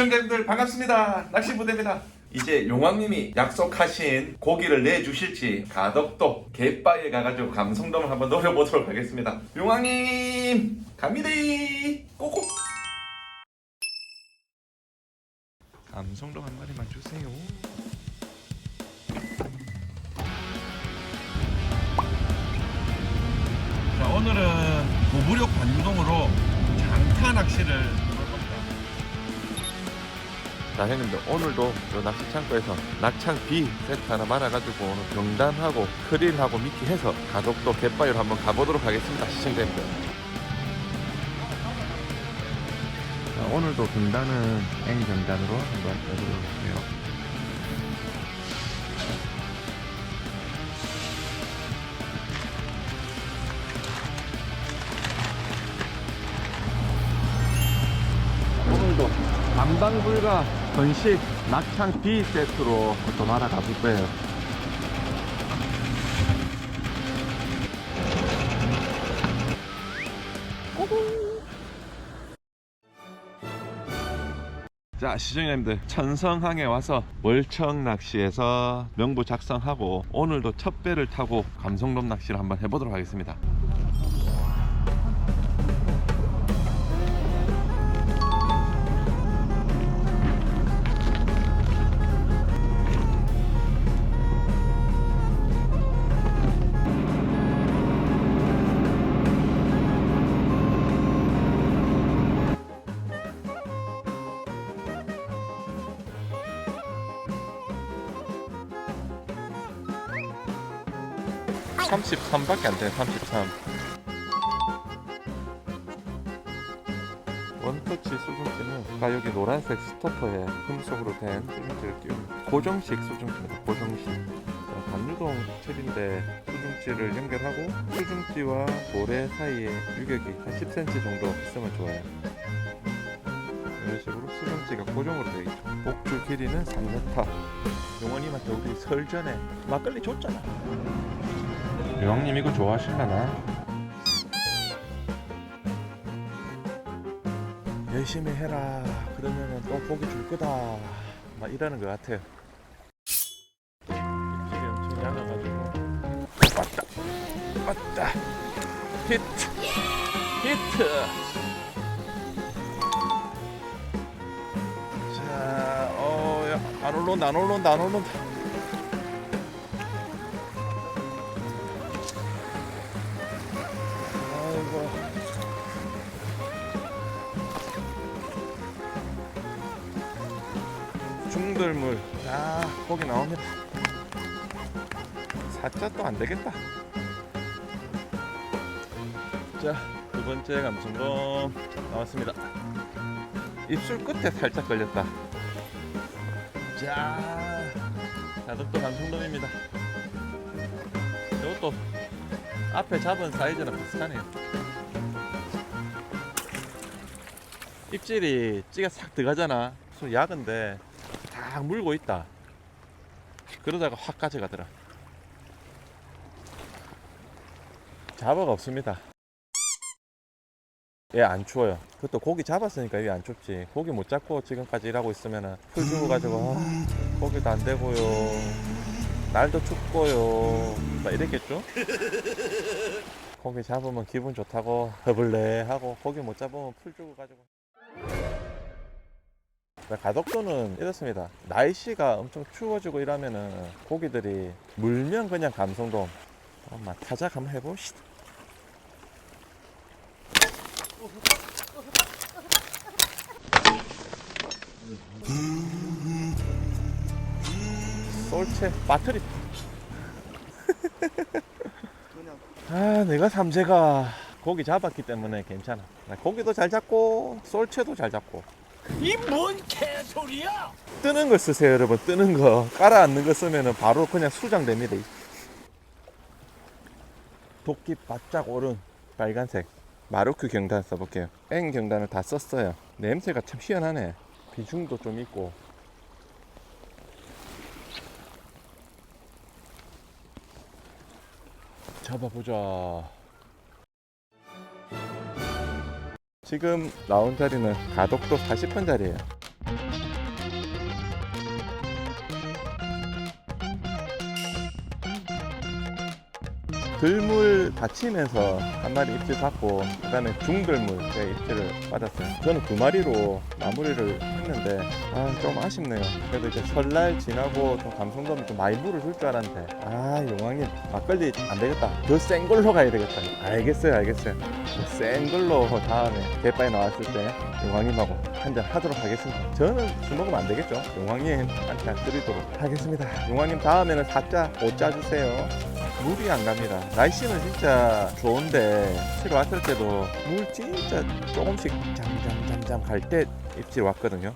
시청자님들 반갑습니다. 낚시부대입니다. 이제 용왕님이 약속하신 고기를 내주실지 가덕도 갯바에 가가지고 감성돔을 한번 노려보도록 하겠습니다. 용왕님 갑니다. 꼬꼬. 감성돔 한 마리만 주세요. 자 오늘은 고무력 관유동으로 장타 낚시를 다. 자 형님들 오늘도 요 낚시 창고에서 낙창 B 세트 하나 말아가지고 오늘 경단하고 크릴하고 미끼 해서 가덕도 갯바위로 한번 가보도록 하겠습니다 시청자님들 자, 오늘도 경단은 N 경단으로 한번 해보도록 할게요 오늘도 감당불가 건식 낙창 B 세트로 또 말아가 볼 거예요. 자 시청자님들 천성항에 와서 월청 낚시에서 명부 작성하고 오늘도 첫 배를 타고 감성돔 낚시를 한번 해보도록 하겠습니다. (33밖에) 안 돼. (33) 원터치 수중지는 아까 여기 노란색 스토퍼에 금속으로 된 수중지를 띄웁니다 고정식 수중지입니다 고정식. 자, 반유동 철인데 수중지를 연결하고 수중지와 모래 사이에 유격이 한 10cm 정도 있으면 좋아요. 이런 식으로 수중지가 고정으로 되어 있죠. 목줄 길이는 3m 용원님한테 우리 설 전에 막걸리 줬잖아 여왕님 이거 좋아하실라나? 열심히 해라. 그러면은 또 고기 줄 거다. 막 이러는 것 같아요. 입질이 엄청 얇아가지고 왔다 왔다. 히트. 히트. 자 어야 안 올라온다 안 올라온다 안 올라온다 중들물 아 고기 나옵니다 사자 또 안되겠다. 자 두번째 감성돔 나왔습니다. 입술 끝에 살짝 걸렸다. 자 가덕도 감성돔입니다. 이것도 앞에 잡은 사이즈랑 비슷하네요. 입질이 찌가 싹 들어가잖아. 손 약은데 딱 물고 있다. 그러다가 확 가져가더라. 잡어가 없습니다. 얘안 추워요. 그것도 고기 잡았으니까 얘안 춥지. 고기 못 잡고 지금까지 일하고 있으면 풀 주고 가지고 아, 고기도 안 되고요. 날도 춥고요. 막 이랬겠죠? 고기 잡으면 기분 좋다고 허블레 하고 고기 못 잡으면 풀 주고 가지고. 네, 가덕도는 이렇습니다. 날씨가 엄청 추워지고 이러면은 고기들이 물면 그냥 감성돔. 엄마 타작 한번 해봅시다. 솔체 배터리. 아, 내가 삼재가 고기 잡았기 때문에 괜찮아. 나 고기도 잘 잡고 솔체도 잘 잡고. 이 뭔 개소리야! 뜨는 걸 쓰세요 여러분. 뜨는 거. 깔아앉는 거 쓰면은 바로 그냥 수정됩니다. 도끼 바짝 오른 빨간색 마루크 경단 써볼게요. N 경단을 다 썼어요. 냄새가 참 희한하네. 비중도 좀 있고. 잡아보자 지금 나온 자리는 가독도 40분 자리예요 들물 받치면서 한 마리 입질 받고 그다음에 중들물 제 입질을 받았어요. 저는 두 마리로 마무리를 했는데 아 좀 아쉽네요. 그래도 이제 설날 지나고 좀 감성돔이 좀 많이 물을 줄 줄 알았는데 아 용왕님 막걸리 안 되겠다. 더 센 걸로 가야 되겠다. 알겠어요, 알겠어요. 센 걸로 다음에 개빠에 나왔을 때 용왕님하고 한잔 하도록 하겠습니다. 저는 술 먹으면 안 되겠죠. 용왕님한테 드리도록 하겠습니다. 용왕님 다음에는 사자 못 짜주세요. 물이 안 갑니다. 날씨는 진짜 좋은데 실로 왔을 때도 물 진짜 조금씩 잠잠잠잠 갈 때 입질 왔거든요.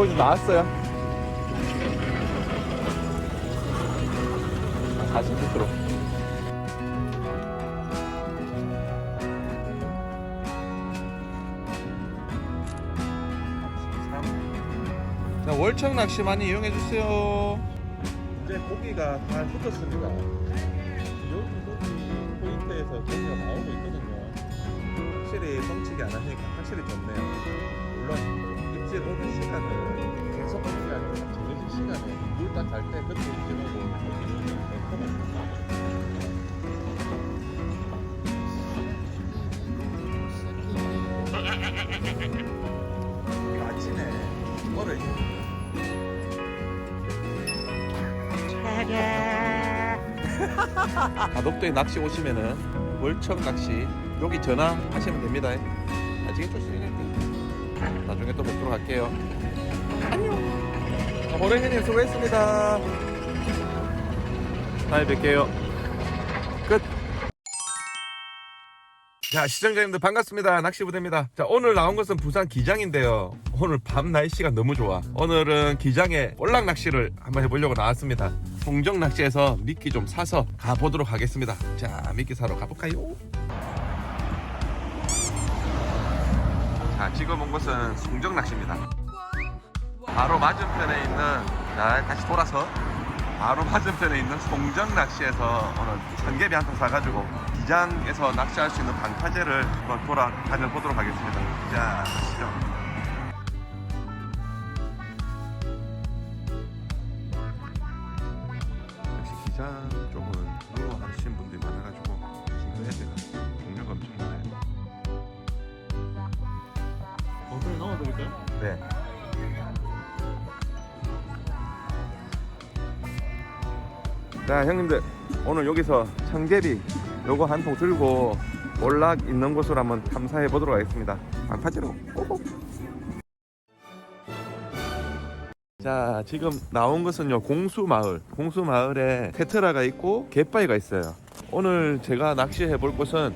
거의 나왔어요 40m로 자, 월척 낚시 많이 이용해 주세요. 이제 고기가 잘 붙었습니다. 여기 고기 포인트에서 고기가 나오고 있거든요. 확실히 뻥치기 안 하시니까 확실히 좋네요. 물론 입질 오는 시간은 계속 오는 게 아니라 정해진 시간에 물딱 갈때 그때 입질 오고 아침에 얼어 가덕도에 낚시 오시면은 월척 낚시 여기 전화하시면 됩니다. 아시겠죠? 나중에 또 뵙도록 할게요. 안녕. 호랭이님 수고했습니다. 다음에 뵐게요. 끝. 자 시청자님들 반갑습니다 낚시부대입니다 자 오늘 나온 것은 부산 기장인데요 오늘 밤 날씨가 너무 좋아 오늘은 기장에 볼락 낚시를 한번 해보려고 나왔습니다 송정 낚시에서 미끼 좀 사서 가보도록 하겠습니다 자 미끼 사러 가볼까요 자 지금 온 곳은 송정 낚시입니다 바로 맞은편에 있는 자 다시 돌아서 바로 맞은편에 있는 송정 낚시에서 오늘 참개비 한 통 사가지고 기장에서 낚시할 수 있는 방파제를 한번 돌아다녀 보도록 하겠습니다. 자, 가시죠. 어떻게 넣어드릴까요? 네. 자 형님들 오늘 여기서 청개비 요거 한 통 들고 올락 있는 곳으로 한번 탐사해 보도록 하겠습니다. 고고 자 지금 나온 것은요 공수마을. 공수마을에 테트라가 있고 갯바위가 있어요. 오늘 제가 낚시해 볼 곳은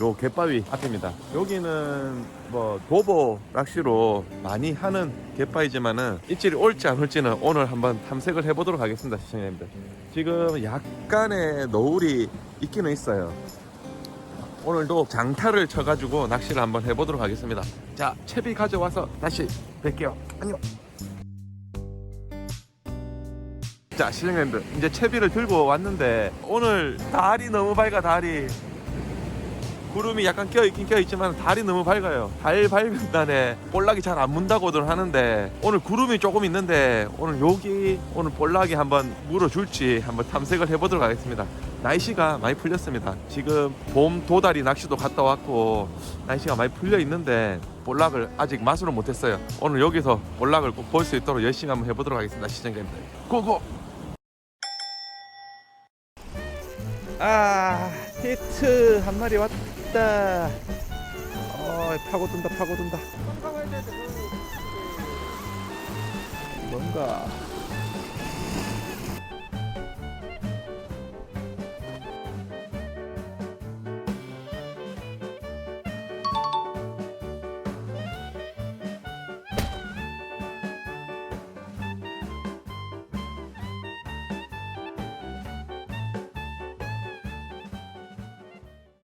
요 갯바위 앞입니다. 여기는 뭐 도보 낚시로 많이 하는 갯바위지만은 입질이 올지 안 올지는 오늘 한번 탐색을 해보도록 하겠습니다, 시청자님들. 지금 약간의 노을이 있기는 있어요. 오늘도 장타를 쳐가지고 낚시를 한번 해보도록 하겠습니다. 자, 채비 가져와서 다시 뵐게요. 안녕. 자, 시청자님들 이제 채비를 들고 왔는데 오늘 달이 너무 밝아 달이. 구름이 약간 껴있긴 껴있지만 달이 너무 밝아요. 달 밝은 날에 볼락이 잘 안 문다고들 하는데 오늘 구름이 조금 있는데 오늘 여기 오늘 볼락이 한번 물어줄지 한번 탐색을 해보도록 하겠습니다. 날씨가 많이 풀렸습니다. 지금 봄 도다리 낚시도 갔다 왔고 날씨가 많이 풀려 있는데 볼락을 아직 맛으로 못했어요. 오늘 여기서 볼락을 꼭 볼 수 있도록 열심히 한번 해보도록 하겠습니다. 시청자님들. 고고! 아 히트 한 마리 왔 다 어 파고든다 파고든다. 뭔가